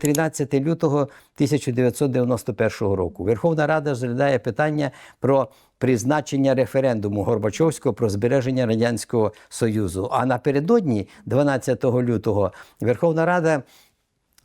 13 лютого 1991 року Верховна Рада розглядає питання про призначення референдуму Горбачовського про збереження радянського союзу. А напередодні, 12 лютого, Верховна Рада.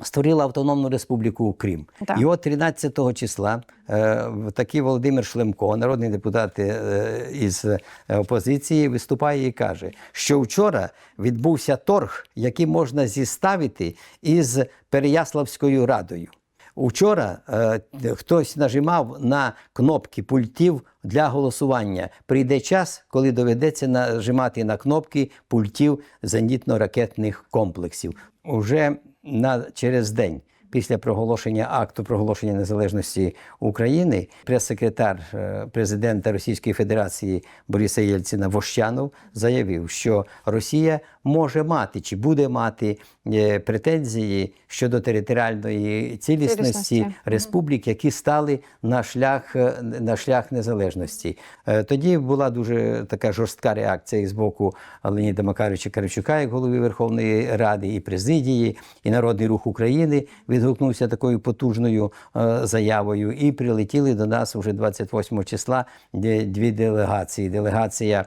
Створила Автономну Республіку Крим. Так. І от 13 числа е, такий Володимир Шлемко, народний депутат е, із е, опозиції, виступає і каже, що вчора відбувся торг, який можна зіставити із Переяславською радою. Учора е, хтось нажимав на кнопки пультів для голосування. Прийде час, коли доведеться нажимати на кнопки пультів зенітно-ракетних комплексів. Уже на через день після проголошення акту проголошення незалежності України прес-секретар е, президента Російської Федерації Бориса Єльцина Вощанов заявив, що Росія може мати чи буде мати е, претензії щодо територіальної цілісності Цілісності. республік, які стали на шлях, е, на шлях незалежності. Тоді була дуже така жорстка реакція з боку Леоніда Макаровича Карачука, як голови Верховної Ради, і президії, і Народний рух України відгукнувся такою потужною е, заявою. І прилетіли до нас вже 28 числа дві делегації. Делегація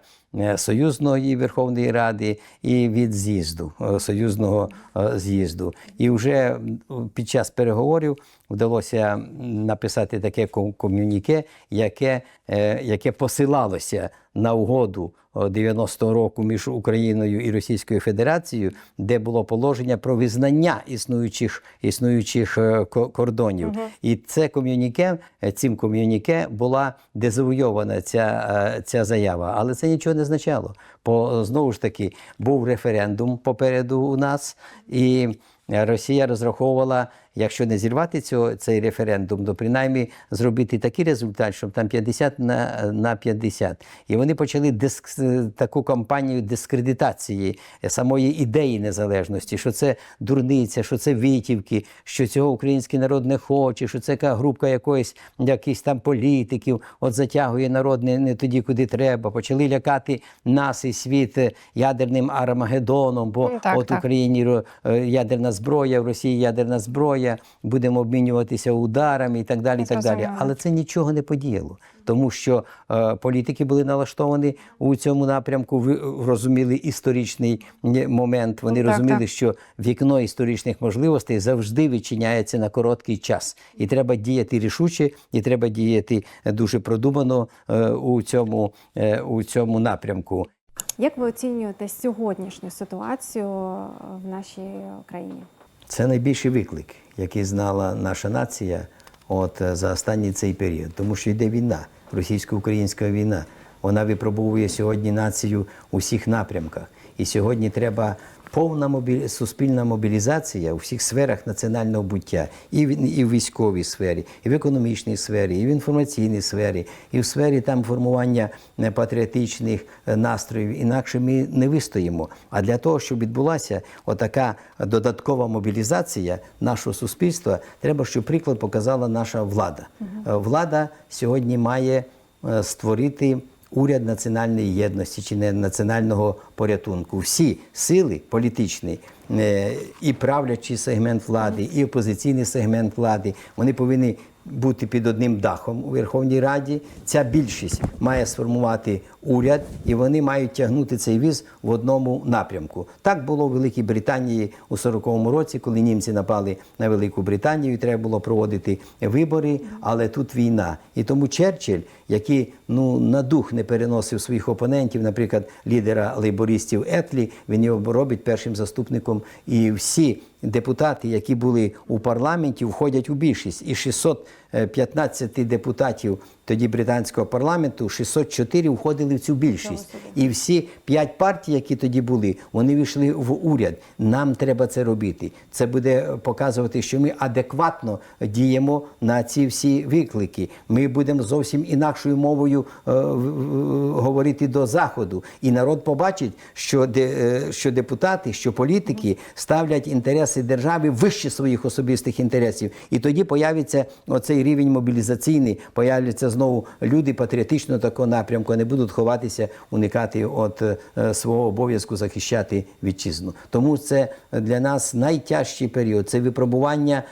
Союзної Верховної Ради і від з'їзду, е, союзного е, з'їзду. І вже під час переговорів вдалося написати таке ком'юніке, яке, е, яке посилалося на угоду 90-го року між Україною і Російською Федерацією, де було положення про визнання існуючих, існуючих е, ко- кордонів. І це ком'юніке, е, цим ком'юніке була дезавойована ця, е, ця заява. Але це нічого не означало. Бо знову ж таки був референдум попереду у нас, і Росія розраховувала, якщо не зірвати цього, цей референдум, то принаймні зробити такий результат, щоб там 50 на, на 50. І вони почали диск, таку кампанію дискредитації самої ідеї незалежності, що це дурниця, що це витівки, що цього український народ не хоче, що це яка група якоїсь якихось там політиків, от затягує народ не, не тоді, куди треба. Почали лякати нас і світ ядерним Армагеддоном, бо так, от так. Україні е, ядерна зброя, в Росії ядерна зброя, будемо обмінюватися ударами і так далі. І так далі. Але це нічого не подіяло, тому що е, політики були налаштовані у цьому напрямку, ви е, розуміли історичний е, момент. Вони Ну, так, розуміли, так. що вікно історичних можливостей завжди відчиняється на короткий час, і треба діяти рішуче, і треба діяти е, дуже продумано е, у цьому, е, у цьому напрямку. Як ви оцінюєте сьогоднішню ситуацію в нашій країні? Це найбільший виклик, який знала наша нація от, е, за останній цей період. Тому що йде війна, російсько-українська війна. Вона випробовує сьогодні націю у всіх напрямках. І сьогодні треба повна мобілі... суспільна мобілізація у всіх сферах національного буття, і в, і в військовій сфері, і в економічній сфері, і в інформаційній сфері, і в сфері там формування е, патріотичних е, настроїв. Інакше ми не вистоїмо. А для того, щоб відбулася отака додаткова мобілізація нашого суспільства, треба, щоб приклад показала наша влада. Е, Влада сьогодні має створити уряд національної єдності чи не національного порятунку. Всі сили політичні, е, і правлячий сегмент влади, і опозиційний сегмент влади, вони повинні бути під одним дахом у Верховній Раді. Ця більшість має сформувати уряд, і вони мають тягнути цей віз в одному напрямку. Так було в Великій Британії у 40-му році, коли німці напали на Велику Британію, і треба було проводити вибори, але тут війна. І тому Черчилль, який ну на дух не переносив своїх опонентів, наприклад, лідера лейбористів Етлі, він його робить першим заступником. І всі депутати, які були у парламенті, входять у більшість. І 615 депутатів тоді британського парламенту, 604 входили в цю більшість. І всі п'ять партій, які тоді були, вони війшли в уряд. Нам треба це робити. Це буде показувати, що ми адекватно діємо на ці всі виклики. Ми будемо зовсім інакшою мовою е, говорити до заходу. І народ побачить, що, де, е, що депутати, що політики ставлять інтереси держави вище своїх особистих інтересів. І тоді появиться оцей рівень мобілізаційний, появляться знову люди патріотичного такого напрямку, не будуть ховатися, уникати от е, свого обов'язку захищати вітчизну. Тому це для нас найтяжчий період. Це випробування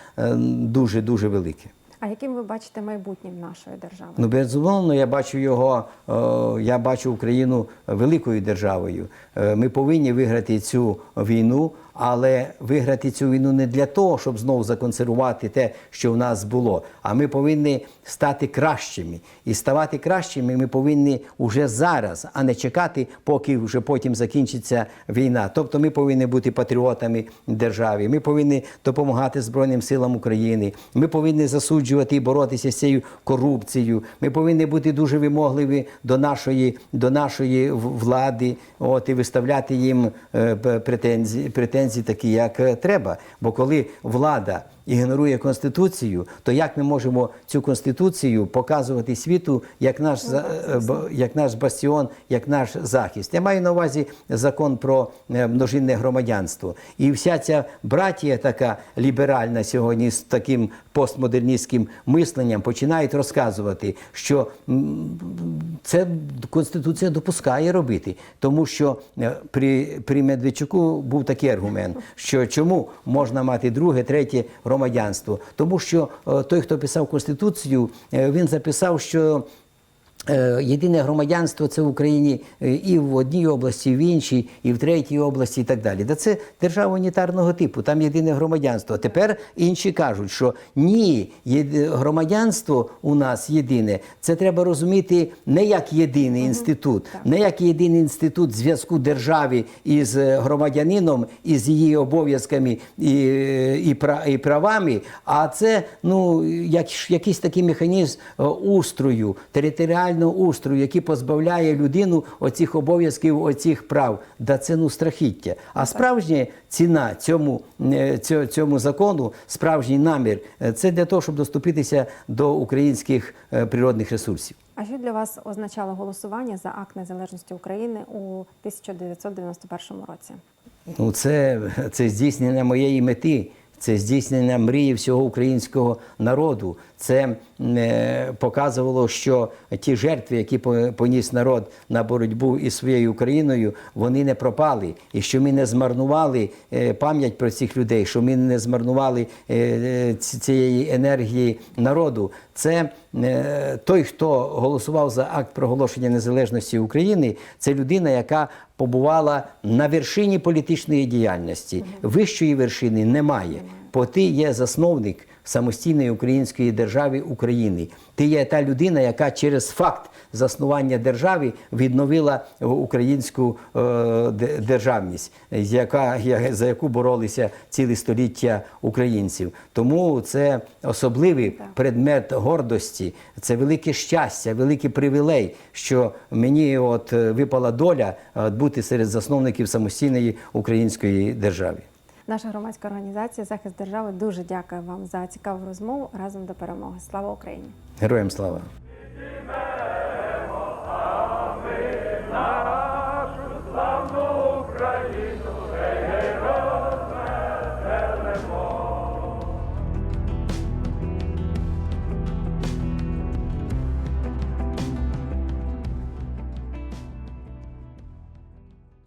дуже дуже велике. А яким ви бачите майбутнє нашої держави? Ну, безумовно, я бачу його, е, я бачу Україну великою державою. Е, Ми повинні виграти цю війну, але виграти цю війну не для того, щоб знову законсервувати те, що в нас було. А ми повинні стати кращими. І ставати кращими ми повинні уже зараз, а не чекати, поки вже потім закінчиться війна. Тобто ми повинні бути патріотами держави. Ми повинні допомагати Збройним силам України. Ми повинні засуджувати і боротися з цією корупцією. Ми повинні бути дуже вимогливі до нашої, до нашої влади, от і виставляти їм е, п- претензії, претензії такі, як е, треба. Бо коли влада ігнорує конституцію, то як ми можемо цю конституцію показувати світу як наш е, як наш бастіон, як наш захист? Я маю на увазі закон про е, множинне громадянство. І вся ця братія така ліберальна сьогодні з таким постмодерністським мисленням починають розказувати, що це конституція допускає робити, тому що е, при, при Медведчуку був такий аргумент, що чому можна мати друге, третє громадянство, тому що е, той, хто писав конституцію, е, він записав, що Єдине громадянство це в Україні е, і в одній області, і в іншій, і в третій області, і так далі. Да це держава унітарного типу, там єдине громадянство. Тепер інші кажуть, що ні, громадянство у нас єдине. Це треба розуміти не як єдиний інститут, не як єдиний інститут зв'язку держави із е, громадянином, із її обов'язками і, е, і, і правами, а це ну, як, якийсь такий механізм е, устрою, територіального устрою, який позбавляє людину оцих обов'язків, оцих прав. Да це ну страхіття. А справжня ціна цьому, е, цьому закону, справжній намір, е, це для того, щоб доступитися до українських е, природних ресурсів. А що для вас означало голосування за акт незалежності України у 1991 році? Ну, це, це здійснення моєї мети, це здійснення мрії всього українського народу. Це е, показувало, що ті жертви, які поніс народ на боротьбу із своєю Україною, вони не пропали, і що ми не змарнували е, пам'ять про цих людей, що ми не змарнували е, ці- цієї енергії народу. Це той, хто голосував за акт проголошення незалежності України, це людина, яка побувала на вершині політичної діяльності. Вищої вершини немає. Бо ти є засновник самостійної української держави України. Ти є та людина, яка через факт заснування держави відновила українську е, державність, яка, за яку боролися цілі століття українців. Тому це особливий предмет гордості, це велике щастя, великий привілей, що мені от е, випала доля е, бути серед засновників самостійної української держави. Наша громадська організація захист держави дуже дякує вам за цікаву розмову разом до перемоги. Слава Україні! Героям слава!